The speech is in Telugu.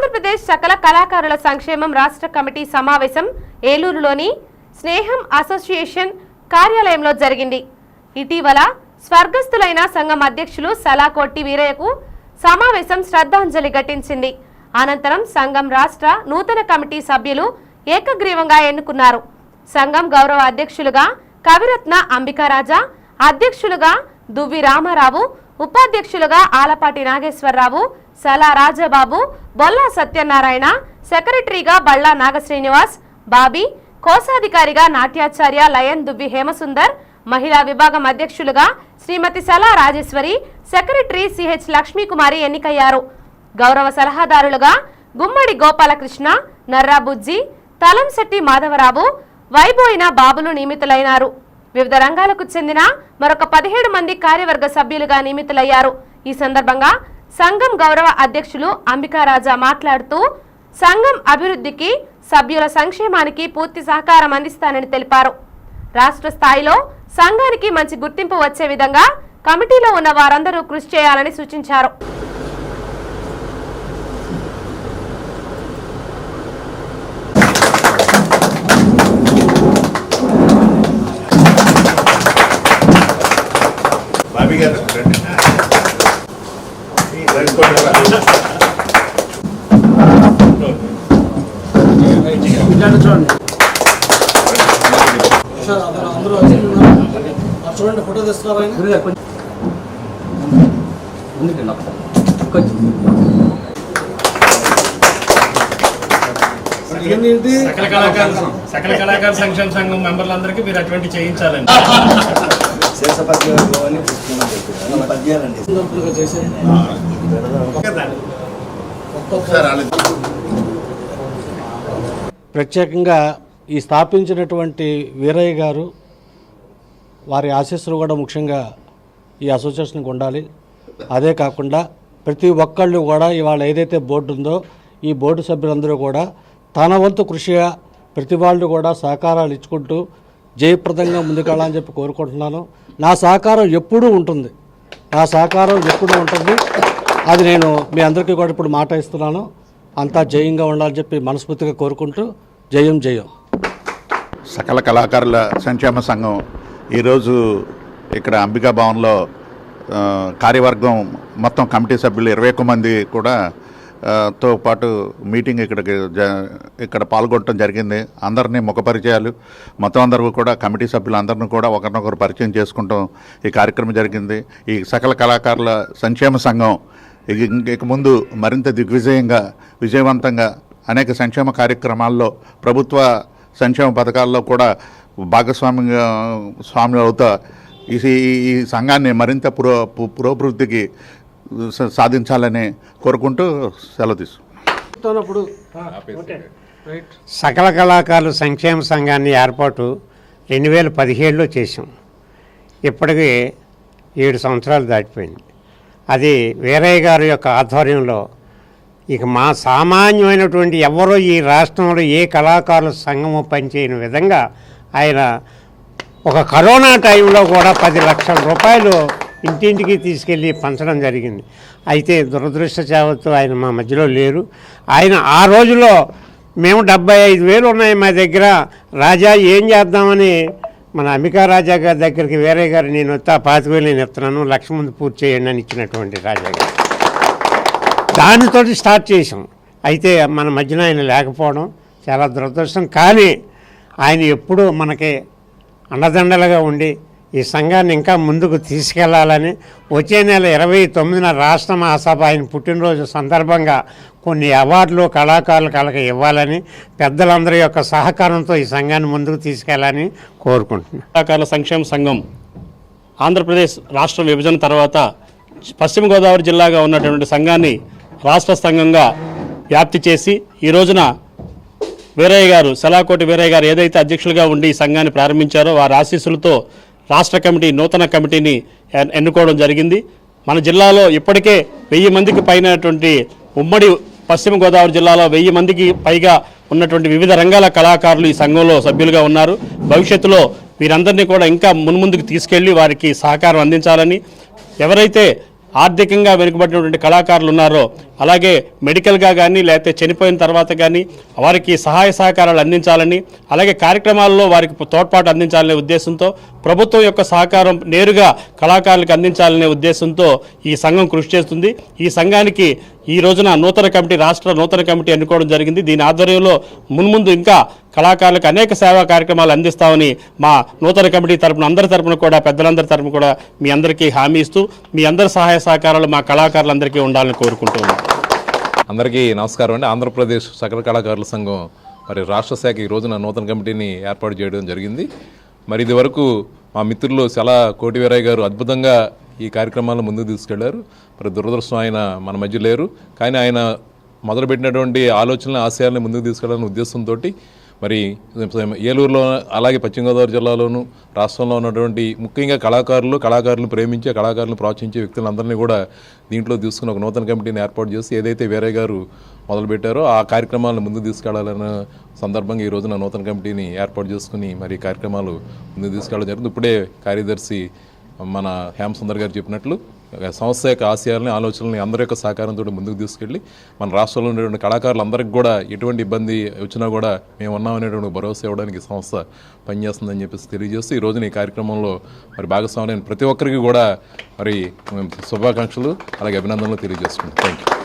ఆంధ్రప్రదేశ్ సకల కళాకారుల సంక్షేమం రాష్ట్ర కమిటీ సమావేశం ఏలూరులోని స్నేహం అసోసియేషన్ కార్యాలయంలో జరిగింది. ఇటీవల స్వర్గస్థులైన సంఘం అధ్యక్షులు సలాకొట్టి వీరయ్యకు సమావేశం శ్రద్ధాంజలి ఘటించింది. అనంతరం సంఘం రాష్ట్ర నూతన కమిటీ సభ్యులు ఏకగ్రీవంగా ఎన్నుకున్నారు. సంఘం గౌరవ అధ్యక్షులుగా కవిరత్న అంబికారాజా అధ్యక్షులుగా దువ్వి రామారావు ఉపాధ్యక్షులుగా ఆలపాటి నాగేశ్వరరావు సలా రాజబాబు బొల్లా సత్యనారాయణ సెక్రటరీగా బళ్ళా నాగశ్రీనివాస్ బాబీ కోశాధికారిగా నాట్యాచార్య లయన్ దుబ్బి హేమసుందర్ మహిళా విభాగం అధ్యక్షులుగా శ్రీమతి సలా రాజేశ్వరి సెక్రటరీ సిహెచ్ లక్ష్మీకుమారి ఎన్నికయ్యారు. గౌరవ సలహాదారులుగా గుమ్మడి గోపాలకృష్ణ నర్రా బుజ్జి తలంశెట్టి మాధవరావు వైబోయిన బాబులు నియమితులైనారు. వివిధ రంగాలకు చెందిన మరొక పదిహేడు మంది కార్యవర్గ సభ్యులుగా నియమితులయ్యారు. ఈ సందర్భంగా సంఘం గౌరవ అధ్యక్షులు అంబికారాజా మాట్లాడుతూ సంఘం అభివృద్ధికి సభ్యుల సంక్షేమానికి పూర్తి సహకారం అందిస్తానని తెలిపారు. రాష్ట్ర స్థాయిలో సంఘానికి మంచి గుర్తింపు వచ్చే విధంగా కమిటీలో ఉన్న వారందరూ కృషి చేయాలని సూచించారు. బాబీ గారు రండి. రండి, కొంచెం రా. ఇట్లాంటి చూడండి ఫోటో సకల కళాకార సకల కళాకార సంక్షేమ సంఘం మెంబర్లందరికీ మీరు అటువంటి చేయించాలండి పద్యాలండి ప్రత్యేకంగా ఈ స్థాపించినటువంటి వీరయ్య గారు వారి ఆశీస్సులు కూడా ముఖ్యంగా ఈ అసోసియేషన్కి ఉండాలి. అదే కాకుండా ప్రతి ఒక్కళ్ళు కూడా ఇవాళ ఏదైతే బోర్డు ఉందో ఈ బోర్డు సభ్యులందరూ కూడా తన వంతు కృషిగా ప్రతి వాళ్ళు కూడా సహకారాలు ఇచ్చుకుంటూ జయప్రదంగా ముందుకెళ్ళాలని చెప్పి కోరుకుంటున్నాను. నా సహకారం ఎప్పుడూ ఉంటుంది. నా సహకారం ఎప్పుడూ ఉంటుంది. అది నేను మీ అందరికీ కూడా ఇప్పుడు మాట ఇస్తున్నాను. అంతా జయంగా ఉండాలని చెప్పి మనస్ఫూర్తిగా కోరుకుంటూ జయం జయం. సకల కళాకారుల సంక్షేమ సంఘం ఈరోజు ఇక్కడ అంబికా భవన్లో కార్యవర్గం మొత్తం కమిటీ సభ్యులు ఇరవై ఒక్క మంది కూడా తో పాటు మీటింగ్ ఇక్కడికి జ ఇక్కడ పాల్గొనడం జరిగింది. అందరినీ ముఖ పరిచయాలు మొత్తం అందరూ కూడా కమిటీ సభ్యులు అందరిని కూడా ఒకరినొకరు పరిచయం చేసుకుంటాం ఈ కార్యక్రమం జరిగింది. ఈ సకల కళాకారుల సంక్షేమ సంఘం ఇక ఇక ముందు మరింత దిగ్విజయంగా విజయవంతంగా అనేక సంక్షేమ కార్యక్రమాల్లో ప్రభుత్వ సంక్షేమ పథకాల్లో కూడా భాగస్వామ్యంగా స్వామి అవుతా ఈ ఈ సంఘాన్ని మరింత పురో పురోభివృద్ధికి సాధించాలని కోరుకుంటూ సెలవు తీసుకుంటాం ఇప్పుడు సకల కళాకారుల సంక్షేమ సంఘాన్ని ఏర్పాటు రెండు వేల పదిహేడులో చేసాం ఇప్పటికి ఏడు సంవత్సరాలు దాటిపోయింది. అది వీరయ్య గారి యొక్క ఆధ్వర్యంలో ఇక మా సామాన్యమైనటువంటి ఎవరో ఈ రాష్ట్రంలో ఏ కళాకారుల సంఘము పనిచేయని విధంగా ఆయన ఒక కరోనా టైంలో కూడా పది లక్షల రూపాయలు ఇంటింటికి తీసుకెళ్ళి పంచడం జరిగింది. అయితే దురదృష్ట చావత్తు ఆయన మా మధ్యలో లేరు. ఆయన ఆ రోజులో మేము డెబ్బై ఐదు వేలు ఉన్నాయి మా దగ్గర. రాజా ఏం చేద్దామని మన అంబికా రాజా గారి దగ్గరికి వేరే గారు నేను వస్తా పాతికేళ్ళు నేను ఇస్తున్నాను లక్ష ముందు పూర్తి చేయండి అని ఇచ్చినటువంటి రాజా గారు. దానితో స్టార్ట్ చేసాం అయితే మన మధ్యన ఆయన లేకపోవడం చాలా దురదృష్టం. కానీ ఆయన ఎప్పుడూ మనకి అండదండలుగా ఉండి ఈ సంఘాన్ని ఇంకా ముందుకు తీసుకెళ్ళాలని వచ్చే నెల ఇరవై తొమ్మిదిన రాష్ట్ర మహాసభ ఆయన పుట్టినరోజు సందర్భంగా కొన్ని అవార్డులు కళాకారులకు కలక ఇవ్వాలని పెద్దలందరి యొక్క సహకారంతో ఈ సంఘాన్ని ముందుకు తీసుకెళ్ళాలని కోరుకుంటున్నాను. కళాకారుల సంక్షేమ సంఘం ఆంధ్రప్రదేశ్ రాష్ట్ర విభజన తర్వాత పశ్చిమ గోదావరి జిల్లాగా ఉన్నటువంటి సంఘాన్ని రాష్ట్ర సంఘంగా వ్యాప్తి చేసి ఈ రోజున వీరయ్య గారు సలాకోటి వీరయ్య గారు ఏదైతే అధ్యక్షులుగా ఉండి ఈ సంఘాన్ని ప్రారంభించారో వారి ఆశీస్సులతో రాష్ట్ర కమిటీ నూతన కమిటీని ఎన్- ఎన్నుకోవడం జరిగింది. మన జిల్లాలో ఇప్పటికే వెయ్యి మందికి పైనటువంటి ఉమ్మడి పశ్చిమ గోదావరి జిల్లాలో వెయ్యి మందికి పైగా ఉన్నటువంటి వివిధ రంగాల కళాకారులు ఈ సంఘంలో సభ్యులుగా ఉన్నారు. భవిష్యత్తులో వీరందరినీ కూడా ఇంకా మున్ముందుకు తీసుకెళ్ళి వారికి సహకారం అందించాలని. ఎవరైతే ఆర్థికంగా వెనుకబడినటువంటి కళాకారులు ఉన్నారో అలాగే మెడికల్గా కానీ లేకపోతే చనిపోయిన తర్వాత కానీ వారికి సహాయ సహకారాలు అందించాలని అలాగే కార్యక్రమాల్లో వారికి తోడ్పాటు అందించాలనే ఉద్దేశంతో ప్రభుత్వం యొక్క సహకారం నేరుగా కళాకారులకు అందించాలనే ఉద్దేశంతో ఈ సంఘం కృషి చేస్తుంది. ఈ సంఘానికి ఈ రోజున నూతన కమిటీ రాష్ట్ర నూతన కమిటీ ఎన్నుకోవడం జరిగింది. దీని ఆధ్వర్యంలో మున్ముందు ఇంకా కళాకారులకు అనేక సేవా కార్యక్రమాలు అందిస్తామని మా నూతన కమిటీ తరపున అందరి తరపున కూడా పెద్దలందరి తరపున కూడా మీ అందరికీ హామీ ఇస్తూ మీ అందరి సహాయ సహకారాలు మా కళాకారులందరికీ ఉండాలని కోరుకుంటున్నాం అందరికీ నమస్కారం అండి. ఆంధ్రప్రదేశ్ సకల కళాకారుల సంఘం మరి రాష్ట్ర శాఖ ఈ రోజున నూతన కమిటీని ఏర్పాటు చేయడం జరిగింది. మరి ఇది వరకు మా మిత్రులు చాలా కోటివీరాయ్ గారు అద్భుతంగా ఈ కార్యక్రమాలను ముందుకు తీసుకెళ్ళారు. మరి దురదృష్టం ఆయన మన మధ్య లేరు. కానీ ఆయన మొదలుపెట్టినటువంటి ఆలోచనలు ఆశయాలను ముందుకు తీసుకెళ్ళాలనే ఉద్దేశంతో మరి ఏలూరులో అలాగే పశ్చిమ గోదావరి జిల్లాలోను రాష్ట్రంలో ఉన్నటువంటి ముఖ్యంగా కళాకారులు కళాకారులను ప్రేమించే కళాకారులను ప్రోత్సహించే వ్యక్తులందరినీ కూడా దీంట్లో తీసుకుని ఒక నూతన కమిటీని ఏర్పాటు చేసి ఏదైతే వేరే గారు మొదలుపెట్టారో ఆ కార్యక్రమాలను ముందు తీసుకెళ్ళాలన్న సందర్భంగా ఈ రోజున నూతన కమిటీని ఏర్పాటు చేసుకుని మరి కార్యక్రమాలు ముందు తీసుకెళ్ళడం జరిగింది ఇప్పుడే కార్యదర్శి మన హేమసుందర్ గారు చెప్పినట్లు సంస్థ యొక్క ఆశయాలని ఆలోచనల్ని అందరి యొక్క సహకారంతో ముందుకు తీసుకెళ్ళి మన రాష్ట్రంలో ఉండేటువంటి కళాకారులందరికీ కూడా ఎటువంటి ఇబ్బంది వచ్చినా కూడా మేము ఉన్నామనేటువంటి భరోసా ఇవ్వడానికి సంస్థ పనిచేస్తుందని చెప్పేసి తెలియజేస్తూ ఈ రోజున ఈ కార్యక్రమంలో మరి భాగస్వామ్యం ప్రతి ఒక్కరికి కూడా మరి శుభాకాంక్షలు అలాగే అభినందనలు తెలియజేసుకుంటాం థ్యాంక్ యూ